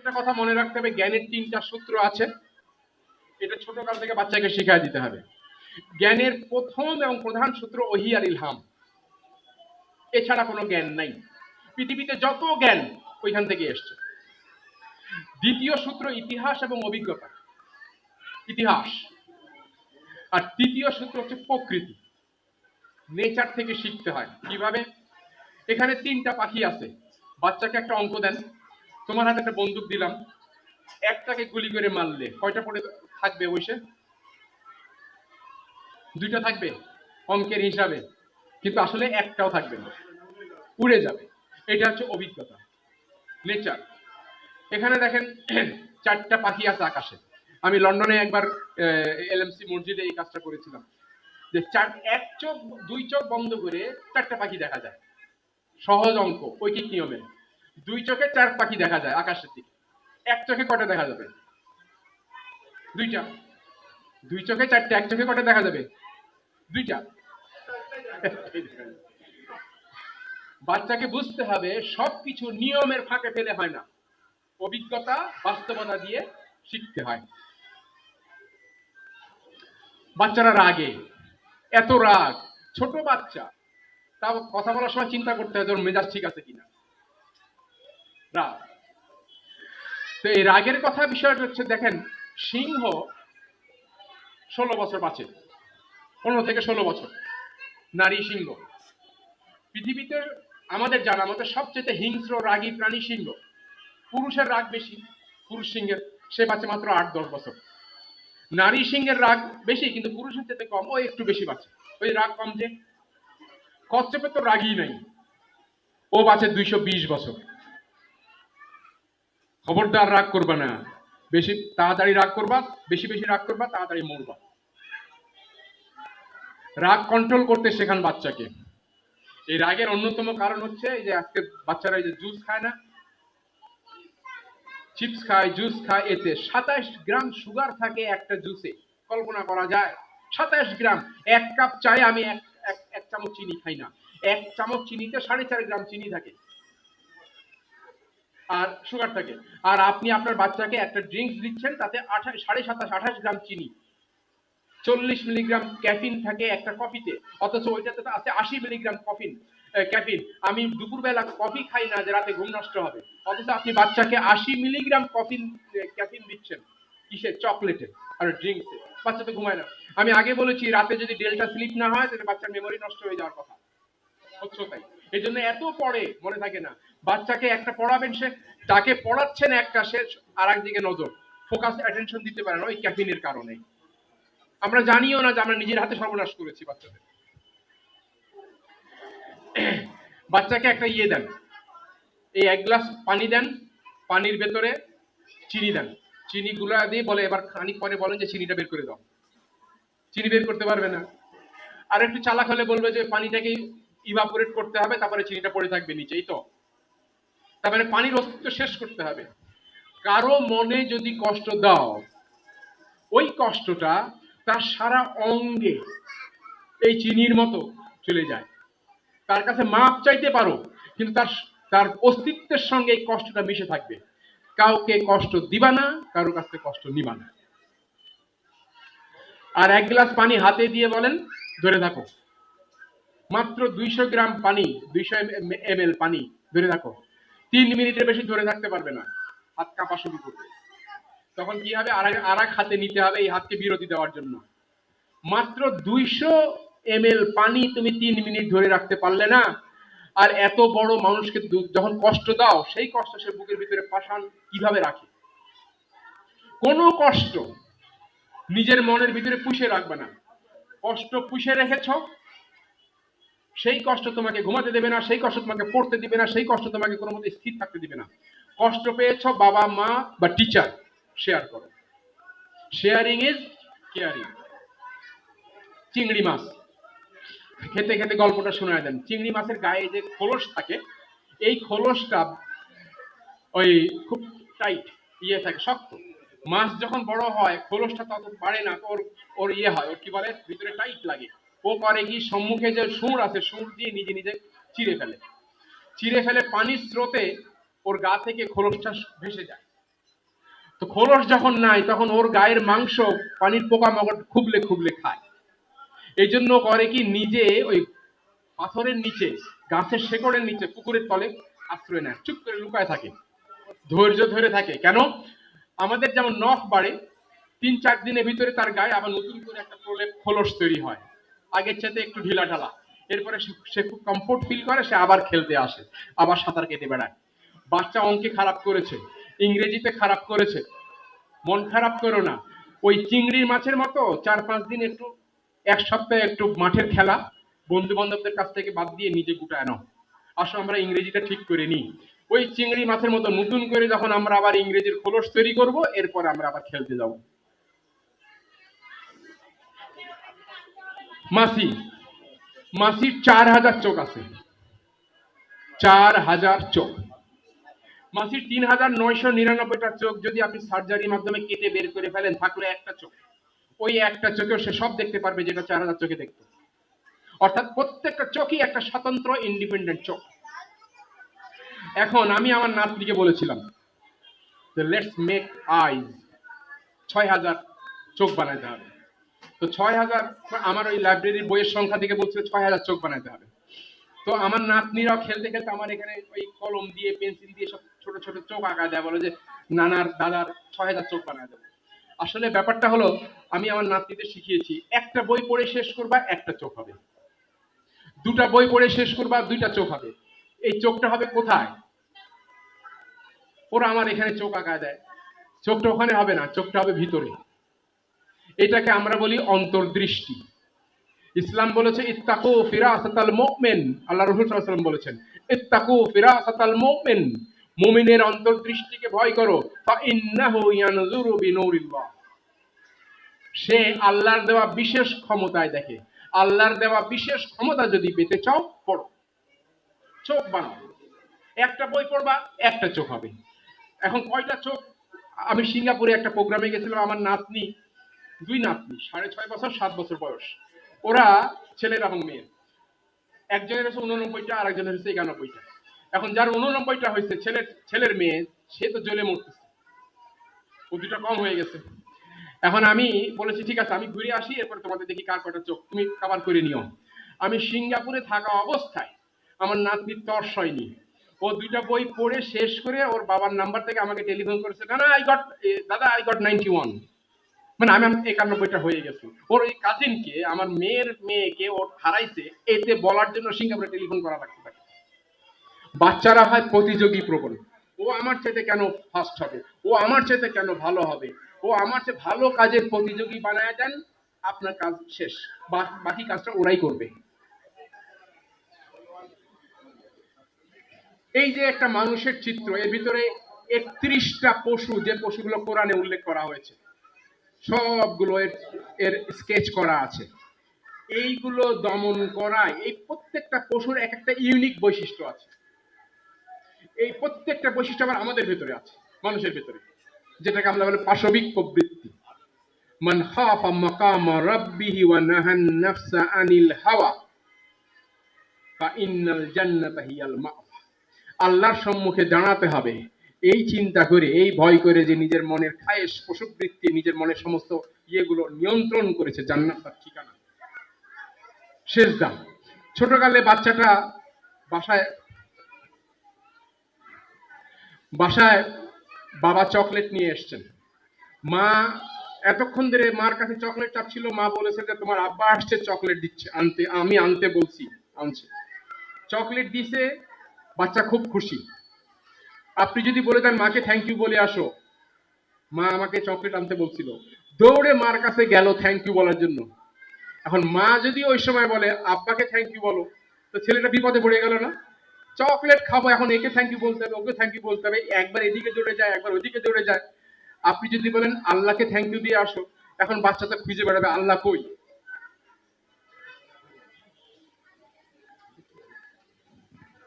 একটা কথা মনে রাখতে হবে, জ্ঞানের তিনটা সূত্র আছে। এটা ছোটকাল থেকে বাচ্চাকে শিখিয়ে দিতে হবে। জ্ঞানের প্রথম এবং প্রধান সূত্র ওহি আর ইলহাম। এছাড়া কোনো জ্ঞান নাই। পৃথিবীতে যত জ্ঞান ওইখান থেকে এসছে। দ্বিতীয় সূত্র ইতিহাস এবং অভিজ্ঞতা। ইতিহাস। আর তৃতীয় সূত্র হচ্ছে প্রকৃতি। নেচার থেকে শিখতে হয়। কীভাবে? এখানে তিনটা পাখি আছে। বাচ্চাকে একটা অঙ্ক দেন। তোমার হাতে একটা বন্দুক দিলাম। একটাকে গুলি করে মারলে। কয়টা পড়ে থাকবে বসে? দুইটা থাকবে অঙ্কের হিসাবে। কিন্তু আসলে একটাও থাকবে না। উড়ে যাবে। এটা হচ্ছে অভিজ্ঞতা। নেচার এখানে দেখেন, চারটা পাখি আছে আকাশে। আমি লন্ডনে একবার এলএমসি মসজিদে এই কাজটা করেছিলাম। যে চার, এক চোখ, দুই চোখ বন্ধ করে চারটা পাখি দেখা যায়। সহজ অঙ্ক, ঐকিক নিয়মে। দুই চোখে চার পাখি দেখা যায় আকাশের দিকে। এক চোখে কটা দেখা যাবে? দুইটা। দুই চোখে চারটে, এক চোখে কটা দেখা যাবে? দুইটা। বাচ্চাকে বুঝতে হবে, সবকিছু নিয়মের ফাঁকে ফেলে হয় না। অভিজ্ঞতা বাস্তবতা দিয়ে শিখতে হয়। বাচ্চারা রাগে, এত রাগ, ছোট বাচ্চা, তাও কথা বলার সময় চিন্তা করতে হয় তোর মেজাজ ঠিক আছে কিনা। রাগ তো এই রাগের কথা বিষয়টা হচ্ছে, দেখেন, সিংহ ষোলো বছর বাঁচে। পনেরো থেকে ষোলো বছর। নারী সিংহ। পৃথিবীতে আমাদের জানা মতে সবচেয়ে হিংস্র রাগী প্রাণী সিংহ। পুরুষের রাগ বেশি, পুরুষ সিংহের, সে বাঁচে মাত্র আট, দশ বছর। নারী সিংহের রাগ বেশি, কিন্তু পুরুষের চেয়ে কম, ও একটু বেশি বাঁচে। ওই রাগ কম যে কচ্ছপে তো রাগই নাই। ও বাঁচে দুইশো বিশ বছর। খবরদার রাগ করবা না। বেশি তাড়াতাড়ি রাগ করবা, বেশি বেশি রাগ করবা, তাড়াতাড়ি মরবা। রাগ কন্ট্রোল করতে শেখান বাচ্চাকে। এই রাগের অন্যতম কারণ হচ্ছে যে আজকে বাচ্চারা যে জুস খায় না চিপস খায় জুস খায়, এতে সাতাশ গ্রাম সুগার থাকে একটা জুসে কল্পনা করা যায়, সাতাশ গ্রাম, এক কাপ চায়ে আমি এক, এক- এক চামচ চিনি খাই না। এক চামচ চিনিতে সাড়ে চার গ্রাম চিনি থাকে। আর সুগার থাকে। আর আপনি আপনার বাচ্চাকে একটা ড্রিঙ্কস দিচ্ছেন, তাতে আঠাশ, সাড়ে সাতাশ, আঠাশ গ্রাম চিনি। চল্লিশ মিলিগ্রাম ক্যাফিন থাকে একটা কফিতে অথচ ওইটাতে আছে আশি মিলিগ্রাম কফিন ক্যাফিন আমি দুপুরবেলা কফি খাই না যে রাতে ঘুম নষ্ট হবে। অথচ আপনি বাচ্চাকে আশি মিলিগ্রাম কফিন ক্যাফিন দিচ্ছেন কিসে চকলেটে আর ড্রিঙ্কসে বাচ্চা তো ঘুমায় না। আমি আগে বলেছি, রাতে যদি ডেল্টা স্লিপ না হয়, তাহলে বাচ্চার মেমোরি নষ্ট হয়ে যাওয়ার কথা। হচ্ছে তাই। এই জন্য এত পড়ে, মনে থাকে না। বাচ্চাকে একটা পড়াবেন সে, তাকে পড়াচ্ছেন একটা, সে আর একদিকে নজর। ফোকাস অ্যাটেনশন দিতে পারে না ওই ক্যাফিনের কারণে। আমরা জানিও না যে আমরা নিজের হাতে সর্বনাশ করেছি বাচ্চাদের। বাচ্চাকে একটা ইয়ে দেন। এই এক গ্লাস পানি দেন, পানির ভেতরে চিনি দেন। চিনি গুলা দিয়ে বলে, এবার খানিক পরে বলেন যে চিনিটা বের করে দাও। চিনি বের করতে পারবে না। আর একটু চালাক হলে বলবে যে, পানিটাকে ইভাপোরেট করতে হবে, তারপরে চিনিটা পড়ে থাকবে নিচেই তো। তারপরে পানির অস্তিত্ব শেষ করতে হবে। কারও মনে যদি কষ্ট দাও, ওই কষ্টটা তার সারা অঙ্গে এই চিনির মতো চলে যায়। তার কাছে মাপ চাইতে পারো, কিন্তু তার তার অস্তিত্বের সঙ্গে এই কষ্টটা মিশে থাকবে। কাউকে কষ্ট দিবা না, কারও কাছ কষ্ট নিবা না। আর এক গ্লাস পানি হাতে দিয়ে বলেন, ধরে থাকো। মাত্র দুইশো গ্রাম পানি, দুইশো এম এল পানি ধরে থাকো তিন মিনিটের বেশি ধরে থাকতে পারবে না। হাত কাঁপা শুরু করবে। তখন কি হবে? আর আর এক হাতে নিতে হবে এই হাতকে বিরতি দেওয়ার জন্য। মাত্র দুইশো এম পানি তুমি তিন মিনিট ধরে রাখতে পারলে না, আর এত বড় মানুষকে যখন কষ্ট দাও, সেই কষ্ট সে বুকের ভিতরে পাষাণ কীভাবে রাখে? কোনো কষ্ট নিজের মনের ভিতরে পুষে রাখবে না। কষ্ট পুষে রেখেছ সেই কষ্ট তোমাকে ঘুমাতে দেবে না, সেই কষ্ট তোমাকে পড়তে দিবে না, সেই কষ্ট তোমাকে কোনো মতে স্থির থাকতে দিবে না। কষ্ট পেয়েছ, বাবা, মা বা টিচার শেয়ার করো। শেয়ারিং ইজ কেয়ারিং চিংড়ি মাছ। খেতে খেতে গল্পটা শোনায় দেন। চিংড়ি মাছের গায়ে যে খোলস থাকে, এই খোলসটা ওই খুব টাইট ইয়ে থাকে, শক্ত। মাছ যখন বড় হয়, খোলসটা তত বাড়ে না, ওর ওর ইয়ে হয়, ওর কি বলে? ভিতরে টাইট লাগে। ও করে কি সম্মুখে যে সুর আছে সুর দিয়ে নিজে নিজে চিড়ে ফেলে। চিড়ে ফেলে পানির স্রোতে ওর গা থেকে খোলসটা ভেসে যায়। তো খোলস যখন নাই, তখন ওর গায়ের মাংস পানির পোকা পোকামাকড় খুবলে খুবলে খায়। এই জন্য করে কি নিজে ওই পাথরের নিচে, গাছের শেকড়ের নিচে, পুকুরের তলে আশ্রয় নেয়। চুপ করে লুকায় থাকে। ধৈর্য ধরে থাকে। কেন? আমাদের যেমন নখ বাড়ে, তিন চার দিনের ভিতরে তার গায়ে আবার নতুন করে একটা প্রলেপ খোলস তৈরি হয়। আগের চাইতে একটু ঢিলা ঢালা। এরপরে সে- খুব কমফোর্ট ফিল করে, সে আবার খেলতে আসে, আবার সাঁতার কেটে বেড়ায়। বাচ্চা অঙ্কে খারাপ করেছে, ইংরেজিতে খারাপ করেছে, মন খারাপ করো না। ওই চিংড়ির মাছের মতো চার পাঁচ দিন একটু, এক সপ্তাহে একটু মাঠের খেলা বন্ধু বান্ধবদের কাছ থেকে বাদ দিয়ে নিজে গুটায় নাও। আসো, আমরা ইংরেজিটা ঠিক করে নিই। ওই চিংড়ি মাছের মতো নতুন করে যখন আমরা আবার ইংরেজির খোলস তৈরি করব, এরপর আমরা আবার খেলতে যাব। মাসি মাসির চার হাজার চোখ আছে। চার হাজার চোখ। মাসির তিন হাজার নয়শো নিরানব্বইটা চোখ যদি আপনি সার্জারির মাধ্যমে কেটে বের করে ফেলেন, থাকলে একটা চোখ। ওই একটা চোখেও সে সব দেখতে পারবে যেটা চার হাজার চোখে দেখতে। অর্থাৎ প্রত্যেকটা চোখই একটা স্বতন্ত্র ইন্ডিপেন্ডেন্ট চোখ। এখন আমি আমার নাতনিকে বলেছিলাম লেটস মেক আইজ ছয় হাজার চোখ বানাতে হবে। তো ছয় হাজার, আমার ওই লাইব্রেরির বইয়ের সংখ্যা থেকে বলছিল ছয় হাজার চোখ বানাতে হবে। তো আমার নাতনিরাও খেলতে খেলতে আমার এখানে ওই কলম দিয়ে পেন্সিল দিয়ে সব ছোট ছোট চোখ আঁকা দেয় বলে যে, নানার দাদার ছয় হাজার চোখ বানায় দেবো। আসলে ব্যাপারটা হলো, আমি আমার নাতনিদের শিখিয়েছি, একটা বই পড়ে শেষ করবা, একটা চোখ হবে। দুটা বই পড়ে শেষ করবা, দুইটা চোখ হবে। এই চোখটা হবে কোথায়? ওরা আমার এখানে চোখ আঁকা দেয়। চোখটা ওখানে হবে না, চোখটা হবে ভিতরে। এটাকে আমরা বলি অন্তর্দৃষ্টি। ইসলাম বলেছে, ইত্তাকু ফিরাসাতাল মুমিন। আল্লাহ রাসূল সাল্লাল্লাহু বলেছেন, ইত্তাকু ফিরাসাতাল মুমিন। মুমিনের অন্তর্দৃষ্টিকে ভয় করো। ফা ইন্নাহু ইয়ানজুরু বিনুরিল্লাহ। সে আল্লাহর দেওয়া বিশেষ ক্ষমতায় দেখে। আল্লাহর দেওয়া বিশেষ ক্ষমতা যদি পেতে চাও, পড়ো। চোখ বানাও। একটা বই পড়বা, একটা চোখ হবে। এখন কয়টা চোখ? আমি সিঙ্গাপুরে একটা প্রোগ্রামে গেছিলাম, আমার নাতনি দুই নাতনি, সাড়ে ছয় বছর, সাত বছর বয়স। ওরা ছেলের এবং মেয়ের। একজনের হচ্ছে উননব্বইটা আর একজনের হচ্ছে একানব্বইটা। এখন যার উননব্বইটা হয়েছে, ছেলের ছেলের মেয়ে, সে তো জ্বলে মরতেছে। ও দুটা কম হয়ে গেছে। এখন আমি বলেছি, ঠিক আছে, আমি ঘুরে আসি, এরপর তোমাদের দেখি কার কটা চোখ। তুমি কাবার করে নিও। আমি সিঙ্গাপুরে থাকা অবস্থায় আমার নাতনির তর্স হয়নি। ও দুইটা বই পড়ে শেষ করে ওর বাবার নাম্বার থেকে আমাকে টেলিফোন করেছে না না আই গট দাদা আই গট নাইনটি ওয়ান মানে আমি একানব্বইটা হয়ে গেছি। ওর ওই কাজিনকে আমার মেয়ের মেয়েকে ওর হারাইছে, এতে বলার জন্য সিঙ্গাপুরে টেলিফোন করা লাগতে থাকে বাচ্চারা হয় প্রতিযোগী প্রবণ। ও আমার চাইতে কেন ফার্স্ট হবে? ও আমার চাইতে কেন ভালো হবে? ও আমার চেয়ে ভালো কাজের প্রতিযোগী বানায় দেন, আপনার কাজ শেষ। বাকি কাজটা ওরাই করবে। এই যে একটা মানুষের চিত্র, এর ভিতরে একত্রিশটা পশু, যে পশুগুলো কোরআনে উল্লেখ করা হয়েছে। সবগুলো এর এর স্কেচ করা আছে। এইগুলো দমন করায় এই প্রত্যেকটা পশুর এক একটা ইউনিক বৈশিষ্ট্য আছে। এই প্রত্যেকটা বৈশিষ্ট্য আবার আমাদের ভেতরে আছে, মানুষের ভেতরে। যেটাকে আমরা বলি পাশবিক প্রবৃত্তি। মান খাফা মাকামা রাব্বিহি ওয়া নাহান নাফসা আনিল হাওয়া ফা ইন্নাল জান্নাতা হিয়াল মাওয়া। আল্লাহর সম্মুখে দাঁড়াতে হবে। এই চিন্তা করে, এই ভয় করে যে নিজের মনের খায়েশ পশুবৃত্তি নিজের মনের সমস্ত ইয়েগুলো নিয়ন্ত্রণ করেছে জান্নাত তার ঠিকানা। শেষ দাম। ছোটকালে বাচ্চাটা বাসায় বাসায় বাবা চকলেট নিয়ে এসছেন। মা, এতক্ষণ ধরে মার কাছে চকলেট চাচ্ছিল, মা বলেছে যে তোমার আব্বা আসছে, চকলেট দিচ্ছে, আনতে, আমি আনতে বলছি, আনছে। চকলেট দিছে, বাচ্চা খুব খুশি। আপনি যদি বলে দেন, মাকে থ্যাংক ইউ বলে আসো। মা আমাকে চকলেট আনতে বলছিল। দৌড়ে মার কাছে গেল থ্যাংক ইউ বলার জন্য। এখন মা যদি ওই সময় বলে, আব্বাকে থ্যাংক ইউ বলো, তো ছেলেটা বিপদে পড়ে গেল না? চকলেট খাব, এখন একে থ্যাংক ইউ বলতে হবে ওকে থ্যাংক ইউ বলতে হবে। একবার এদিকে দৌড়ে যায়, একবার ওদিকে দৌড়ে যায়। আপনি যদি বলেন, আল্লাহকে থ্যাংক ইউ দিয়ে আসো, এখন বাচ্চা তো খুঁজে বেড়াবে, আল্লাহ কই?